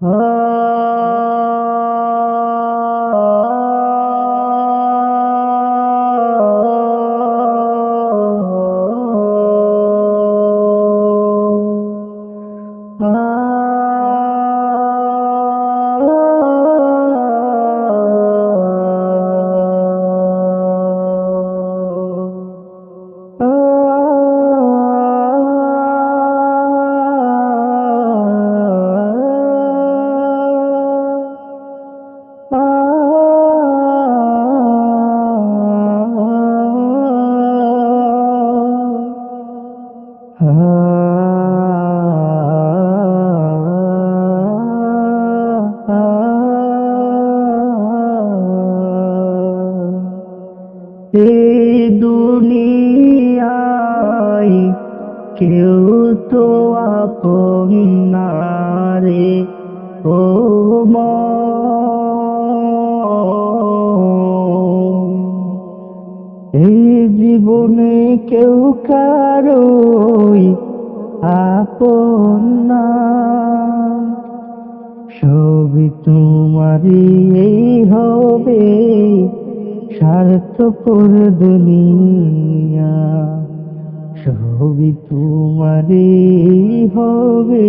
啊。কেউ তো আপন না রে ও। এই জীবনে কেউ কারোই আপন সবই তোমারই, এই হবে স্বার্থপর দুনিয়া। সবই তোমারই হবে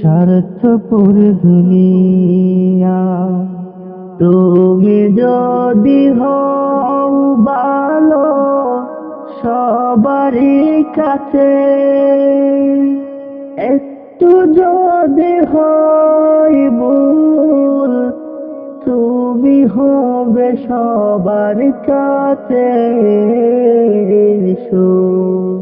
স্বার্থপর দুনিয়া। তুমি যদি হও ভালো সবারই কাছে একটু যদি হয় ভুল তুমি হবে সবার কাছে সুর